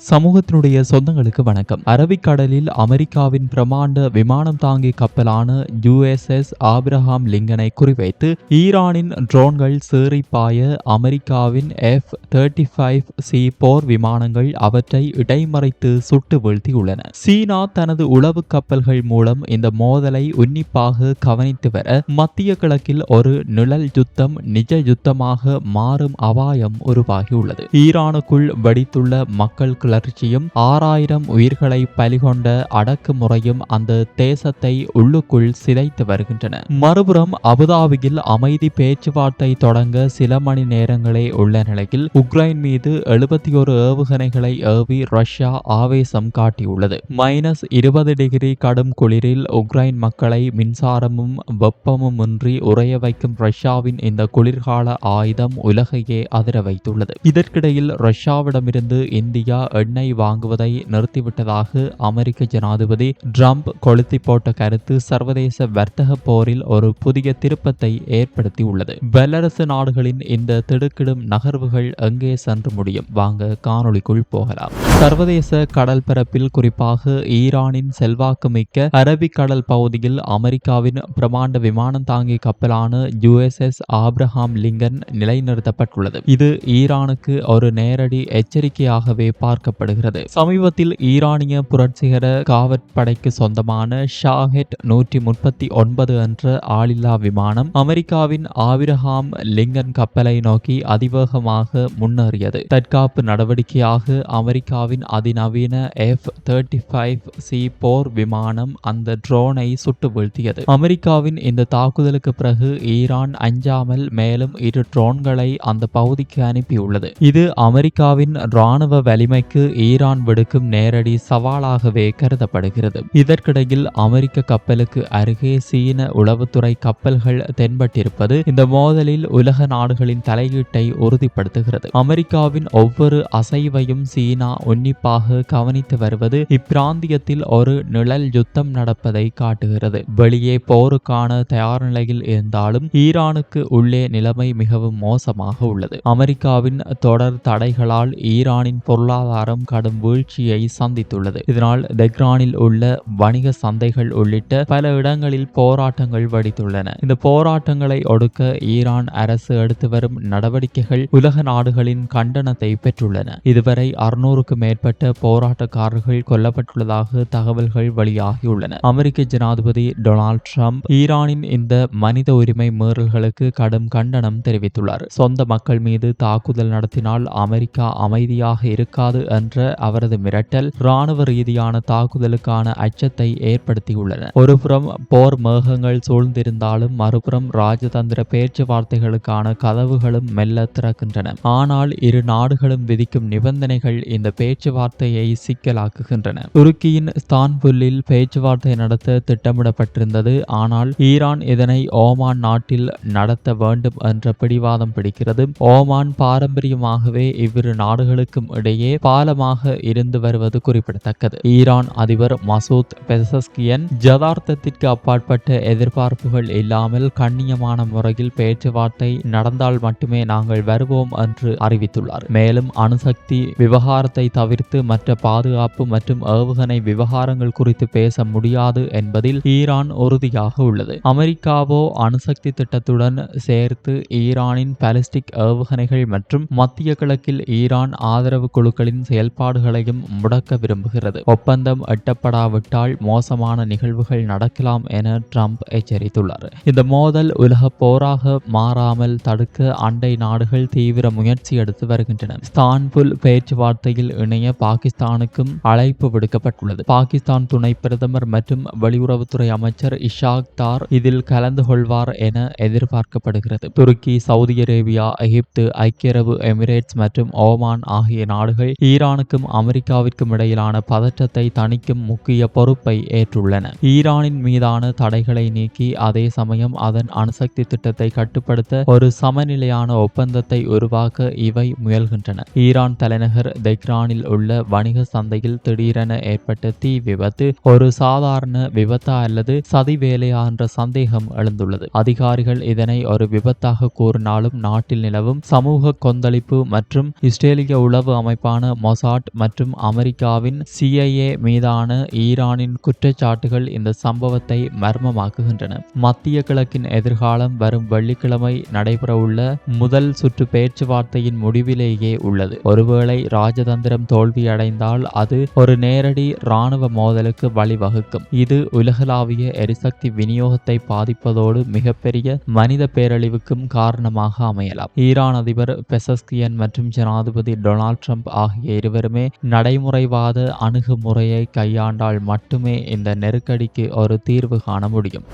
சமூகத்தினுடைய சொந்தங்களுக்கு வணக்கம். அரபிக்கடலில் அமெரிக்காவின் பிரமாண்ட விமானம் தாங்கி கப்பலான யுஎஸ்எஸ் ஆபிரஹாம் லிங்கனை குறிவைத்து ஈரானின் ட்ரோன்கள் சேறி பாய அமெரிக்காவின் எஃப் தேர்ட்டி ஃபைவ் சி போர் விமானங்கள் அவற்றை இடைமறைத்து சுட்டு வீழ்த்தியுள்ளன. சீனா தனது உளவு கப்பல்கள் மூலம் இந்த மோதலை உன்னிப்பாக கவனித்து வர மத்திய கிழக்கில் ஒரு நிழல் யுத்தம் நிஜ யுத்தமாக மாறும் அபாயம் உருவாகியுள்ளது. ஈரானுக்குள் வடித்துள்ள மக்கள் கிளர்ச்சியும் ஆறாயிரம் உயிர்களை பலிகொண்ட அடக்குமுறையும் அந்த தேசத்தை உள்ளுக்குள் சிதைத்து வருகின்றன. மறுபுறம் அபுதாபியில் அமைதி பேச்சுவார்த்தை தொடங்க சில மணி நேரங்களே உள்ள நிலையில் உக்ரைன் மீது எழுபத்தி ஒரு ஏவுகணைகளை ஏவி ரஷ்யா ஆவேசம் காட்டியுள்ளது. மைனஸ் இருபது டிகிரி கடும் குளிரில் உக்ரைன் மக்களை மின்சாரமும் வெப்பமும் இன்றி உறைய வைக்கும் ரஷ்யாவின் இந்த குளிர்கால ஆயுதம் உலகையே அதிர வைத்துள்ளது. இதற்கிடையில் ரஷ்யாவிடமிருந்து இந்தியா எண்ணெய் வாங்குவதை நிறுத்திவிட்டதாக அமெரிக்க ஜனாதிபதி ட்ரம்ப் கொளுத்தி போட்ட கருத்து சர்வதேச வர்த்தக போரில் ஒரு புதிய திருப்பத்தை ஏற்படுத்தியுள்ளது. வல்லரசு நாடுகளின் இந்த திடுக்கிடும் நகர்வுகள் எங்கே சென்று முடியும்? வாங்க காணொளிக்குள் போகலாம். சர்வதேச கடல் பரப்பில் குறிப்பாக ஈரானின் செல்வாக்குமிக்க அரபிக்கடல் பகுதியில் அமெரிக்காவின் பிரமாண்ட விமானம் தாங்கி கப்பலான யுஎஸ்எஸ் ஆப்ரஹாம் லிங்கன் நிலைநிறுத்தப்பட்டுள்ளது. இது ஈரானுக்கு ஒரு நேரடி எச்சரிக்கையாகவே பார்க்க பார்க்கப்படுகிறது. சமீபத்தில் ஈரானிய புரட்சிகர காவற்படைக்கு சொந்தமான ஷாஹெட் நூற்றி முப்பத்தி ஒன்பது என்ற ஆளில்லா விமானம் அமெரிக்காவின் ஆபிரஹாம் லிங்கன் கப்பலை நோக்கி அதிவேகமாக முன்னேறியது. தற்காப்பு நடவடிக்கையாக அமெரிக்காவின் அதிநவீன எஃப் தேர்ட்டி ஃபைவ் சி போர் விமானம் அந்த ட்ரோனை சுட்டு வீழ்த்தியது அமெரிக்காவின் இந்த தாக்குதலுக்கு பிறகு ஈரான் அஞ்சாமல் மேலும் இரு ட்ரோன்களை அந்த பகுதிக்கு அனுப்பியுள்ளது. இது அமெரிக்காவின் ராணுவ வலிமைக்கு ஈரான் விடுக்கும் நேரடி சவாலாகவே கருதப்படுகிறது. இதற்கிடையில் அமெரிக்க கப்பலுக்கு அருகே சீன உளவுத்துறை கப்பல்கள் தென்பட்டிருப்பது இந்த மோதலில் உலக நாடுகளின் தலையீட்டை உறுதிப்படுத்துகிறது. அமெரிக்காவின் ஒவ்வொரு அசைவையும் சீனா உன்னிப்பாக கவனித்து வருவது இப்பிராந்தியத்தில் ஒரு நிழல் யுத்தம் நடப்பதை காட்டுகிறது. வெளியே போருக்கான தயார் நிலையில் இருந்தாலும் ஈரானுக்கு உள்ளே நிலைமை மிகவும் மோசமாக உள்ளது. அமெரிக்காவின் தொடர் தடைகளால் ஈரானின் பொருளாதாரம் கடும் வீழ்ச்சியை சந்தித்துள்ளது. இதனால் தெக்ரானில் உள்ள வணிக சந்தைகள் உள்ளிட்ட பல இடங்களில் போராட்டங்கள் வெடித்துள்ளன. இந்த போராட்டங்களை ஒடுக்க ஈரான் அரசு எடுத்து வரும் நடவடிக்கைகள் உலக நாடுகளின் கண்டனத்தை பெற்றுள்ளன. இதுவரை அறுநூறுக்கும் மேற்பட்ட போராட்டக்காரர்கள் கொல்லப்பட்டுள்ளதாக தகவல்கள் வெளியாகியுள்ளன. அமெரிக்க ஜனாதிபதி டொனால்ட் ட்ரம்ப் ஈரானின் இந்த மனித உரிமை மீறல்களுக்கு கடும் கண்டனம் தெரிவித்துள்ளார். சொந்த மக்கள் மீது தாக்குதல் நடத்தினால் அமெரிக்கா அமைதியாக இருக்காது என்ற அவரது மிரட்டல் இராணுவ ரீதியான தாக்குதலுக்கான அச்சத்தை ஏற்படுத்தியுள்ளன ஒருபுறம் போர் மேகங்கள் சூழ்ந்திருந்தாலும் மறுபுறம் ராஜதந்திர பேச்சுவார்த்தைகளுக்கான கதவுகளும் மெல்ல திறக்கின்றன. ஆனால் இரு நாடுகளும் விதிக்கும் நிபந்தனைகள் இந்த பேச்சுவார்த்தையை சிக்கலாக்குகின்றன. துருக்கியின் ஸ்தான்புல்லில் பேச்சுவார்த்தை நடத்த திட்டமிடப்பட்டிருந்தது. ஆனால் ஈரான் இதனை ஓமான் நாட்டில் நடத்த வேண்டும் என்ற பிடிவாதம் பிடிக்கிறது. ஓமான் பாரம்பரியமாகவே இவ்விரு நாடுகளுக்கும் இடையே காலமாக இருந்து வருவது குறிப்பிடத்தக்கது. ஈரான் அதிபர் மசூத் பெசஸ்கியன் ஜதார்த்தத்திற்கு அப்பாற்பட்ட எதிர்பார்ப்புகள் இல்லாமல் கண்ணியமான முறையில் பேச்சுவார்த்தை நடந்தால் மட்டுமே நாங்கள் வருவோம் என்று அறிவித்துள்ளார். மேலும் அணுசக்தி விவகாரத்தை தவிர்த்து மற்ற பாதுகாப்பு மற்றும் ஏவுகணை விவகாரங்கள் குறித்து பேச முடியாது என்பதில் ஈரான் உறுதியாக உள்ளது. அமெரிக்காவோ அணுசக்தி திட்டத்துடன் சேர்த்து ஈரானின் பாலிஸ்டிக் ஏவுகணைகள் மற்றும் மத்திய கிழக்கில் ஈரான் ஆதரவு குழுக்களின் செயல்பாடுகளையும் முடக்க விரும்புகிறது. ஒப்பந்தம் எட்டப்படாவிட்டால் மோசமான நிகழ்வுகள் நடக்கலாம் என ட்ரம்ப் எச்சரித்துள்ளார். இந்த மோதல் உலக போராக மாறாமல் தடுக்க அண்டை நாடுகள் தீவிர முயற்சி எடுத்து வருகின்றன. ஸ்தான்புல் பேச்சுவார்த்தையில் இணைய பாகிஸ்தானுக்கும் அழைப்பு விடுக்கப்பட்டுள்ளது. பாகிஸ்தான் துணை பிரதமர் மற்றும் வெளியுறவுத்துறை அமைச்சர் இஷாக் தார் இதில் கலந்து கொள்வார் என எதிர்பார்க்கப்படுகிறது. துருக்கி சவுதி அரேபியா எகிப்து ஐக்கிய அரபு எமிரேட்ஸ் மற்றும் ஓமான் ஆகிய நாடுகள் ஈரானுக்கும் அமெரிக்காவிற்கும் இடையிலான பதற்றத்தை தணிக்கும் முக்கிய பொறுப்பை ஏற்றுள்ளன. ஈரானின் மீதான தடைகளை நீக்கி அதே சமயம் அதன் அணுசக்தி திட்டத்தை கட்டுப்படுத்த ஒரு சமநிலையான ஒப்பந்தத்தை உருவாக்க இவை முயல்கின்றன. ஈரான் தலைநகர் தெக்ரானில் உள்ள வணிக சந்தையில் திடீரென ஏற்பட்ட தீ விபத்து ஒரு சாதாரண விபத்தா அல்லது சதி வேலையா என்ற சந்தேகம் எழுந்துள்ளது. அதிகாரிகள் இதனை ஒரு விபத்தாக கூறினாலும் நாட்டில் நிலவும் சமூக கொந்தளிப்பு மற்றும் இஸ்ரேலிய உளவு அமைப்பான மொசாட் மற்றும் அமெரிக்காவின் சிஐஏ மீதான ஈரானின் குற்றச்சாட்டுகள் இந்த சம்பவத்தை மர்மமாக்குகின்றன. மத்திய கிழக்கின் எதிர்காலம் வரும் வெள்ளிக்கிழமை நடைபெறவுள்ள முதல் சுற்று பேச்சுவார்த்தையின் முடிவிலேயே உள்ளது. ஒருவேளை ராஜதந்திரம் தோல்வியடைந்தால் அது ஒரு நேரடி இராணுவ மோதலுக்கு வழிவகுக்கும். இது உலகளாவிய எரிசக்தி விநியோகத்தை பாதிப்பதோடு மிகப்பெரிய மனித பேரழிவுக்கும் காரணமாக அமையலாம். ஈரான் அதிபர் பெசஸ்கியன் மற்றும் ஜனாதிபதி டொனால்ட் ட்ரம்ப் ஆகிய இருவருமே நடைமுறைவாத அணுகுமுறையை கையாண்டால் மட்டுமே இந்த நெருக்கடிக்கு ஒரு தீர்வு காண முடியும்.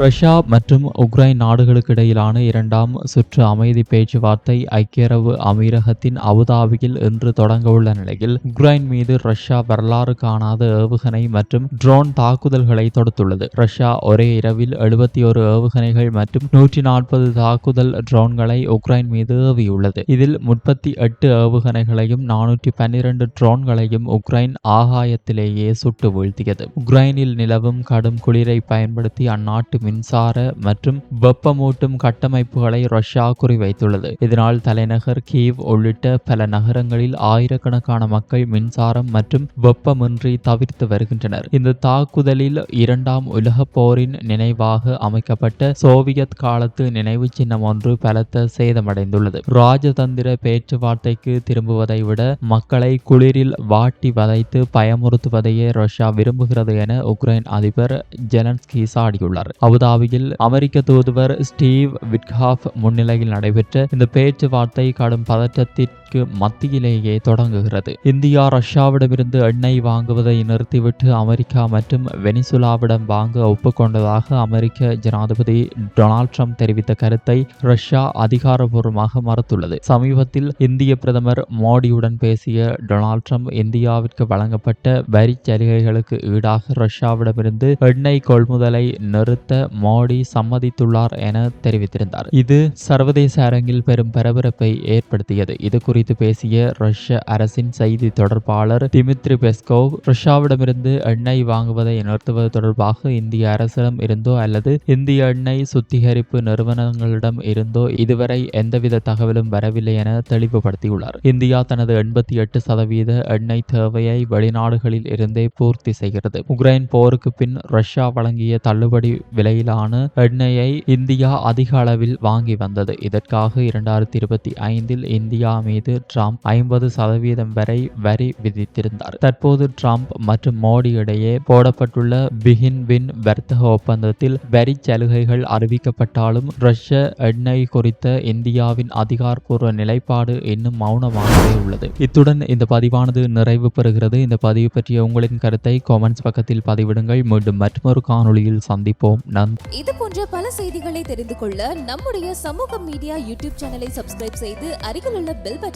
ரஷ்யா மற்றும் உக்ரைன் நாடுகளுக்கு இடையிலான இரண்டாம் சுற்று அமைதி பேச்சுவார்த்தை ஐக்கிய அரபு அமீரகத்தின் அபுதாபியில் இன்று தொடங்கவுள்ள நிலையில் உக்ரைன் மீது ரஷ்யா வரலாறு காணாத ஏவுகணை மற்றும் ட்ரோன் தாக்குதல்களை தொடுத்துள்ளது. ரஷ்யா ஒரே இரவில் எழுபத்தி ஒரு ஏவுகணைகள் மற்றும் நூற்றி நாற்பது தாக்குதல் ட்ரோன்களை உக்ரைன் மீது ஏவியுள்ளது. இதில் முப்பத்தி எட்டு ஏவுகணைகளையும் நானூற்றி பன்னிரண்டு ட்ரோன்களையும் உக்ரைன் ஆகாயத்திலேயே சுட்டு வீழ்த்தியது. உக்ரைனில் நிலவும் கடும் குளிரை பயன்படுத்தி அந்நாட்டு மின்சார மற்றும் வெப்பமூட்டும் கட்டமைப்புகளை ரஷ்யா குறிவைத்துள்ளது. இதனால் தலைநகர் கீவ் உள்ளிட்ட பல நகரங்களில் ஆயிரக்கணக்கான மக்கள் மின்சாரம் மற்றும் வெப்பமின்றி தவிர்த்து வருகின்றனர். இந்த தாக்குதலில் இரண்டாம் உலக போரின் நினைவாக அமைக்கப்பட்ட சோவியத் காலத்து நினைவு சின்னம் ஒன்று பலத்த சேதமடைந்துள்ளது. ராஜதந்திர பேச்சுவார்த்தைக்கு திரும்புவதை விட மக்களை குளிரில் வாட்டி வதைத்து பயமுறுத்துவதையே ரஷ்யா விரும்புகிறது என உக்ரைன் அதிபர் ஜெலன்ஸ்கி சாடியுள்ளார். அபுதாபியில் அமெரிக்க தூதுவர் ஸ்டீவ் விட்காஃப் முன்னிலையில் நடைபெற்ற இந்த பேச்சுவார்த்தை கடும் பதற்றத்திற்கு மத்தியிலேயே தொடங்குகிறது. இந்தியா ரஷ்யாவிடமிருந்து எண்ணெய் வாங்குவதை நிறுத்திவிட்டு அமெரிக்கா மற்றும் வெனிசுலாவிடம் வாங்க ஒப்புக்கொண்டதாக அமெரிக்க ஜனாதிபதி டொனால்ட் ட்ரம்ப் தெரிவித்த கருத்தை ரஷ்யா அதிகாரபூர்வமாக மறுத்துள்ளது. சமீபத்தில் இந்திய பிரதமர் மோடியுடன் பேசிய டொனால்ட் ட்ரம்ப் இந்தியாவிற்கு வழங்கப்பட்ட வரி சலுகைகளுக்கு ஈடாக ரஷ்யாவிடமிருந்து எண்ணெய் கொள்முதலை நிறுத்த மோடி சம்மதித்துள்ளார் என தெரிவித்திருந்தார். இது சர்வதேச அரங்கில் பெரும் பரபரப்பை ஏற்படுத்தியது. இது குறித்து பேசிய ரஷ்ய அரசின் செய்தி தொடர்பாளர் டிமித்ரி பெஸ்கோவ் ரஷ்யாவிடமிருந்து எண்ணெய் வாங்குவதை நிறுத்துவது தொடர்பாக இந்திய அரசிடம் இருந்தோ அல்லது இந்திய எண்ணெய் சுத்திகரிப்பு நிறுவனங்களிடம் இருந்தோ இதுவரை எந்தவித தகவலும் வரவில்லை என தெளிவுபடுத்தியுள்ளார். இந்தியா தனது எண்பத்தி எட்டு சதவீத எண்ணெய் தேவையை வெளிநாடுகளில் இருந்தே பூர்த்தி செய்கிறது. உக்ரைன் போருக்கு பின் ரஷ்யா வழங்கிய தள்ளுபடி விலையிலான எண்ணெயை இந்தியா அதிக அளவில் வாங்கி வந்தது. இதற்காக இரண்டாயிரத்தி இருபத்தி ஐந்தில் இந்தியா மீது ட்ரம்ப் ஐம்பது சதவீதம் வரை வரி விதித்திருந்தார். தற்போது ட்ரம்ப் மற்றும் மோடி இடையே போடப்பட்டுள்ள பிகின் வின் வர்த்தக ஒப்பந்தத்தில் வரி சலுகைகள் அறிவிக்கப்பட்டாலும் ரஷ்ய எண்ணெய் குறித்த இந்தியாவின் அதிகாரப்பூர்வ நிலைப்பாடு இன்னும் மௌனமாகவே உள்ளது. இத்துடன் இந்த பதிவானது நிறைவு பெறுகிறது. இந்த பதிவு பற்றிய உங்களின் கருத்தை காமெண்ட்ஸ் பக்கத்தில் பதிவிடுங்கள். மீண்டும் மற்றொரு காணொளியில் சந்திப்போம். நன்றி. இது போன்ற பல செய்திகளை தெரிந்து கொள்ள நம்முடைய சமூக மீடியா யூடியூப் சேனலை சப்ஸ்கிரைப் செய்து அருகில் உள்ள பெல் பட்டன்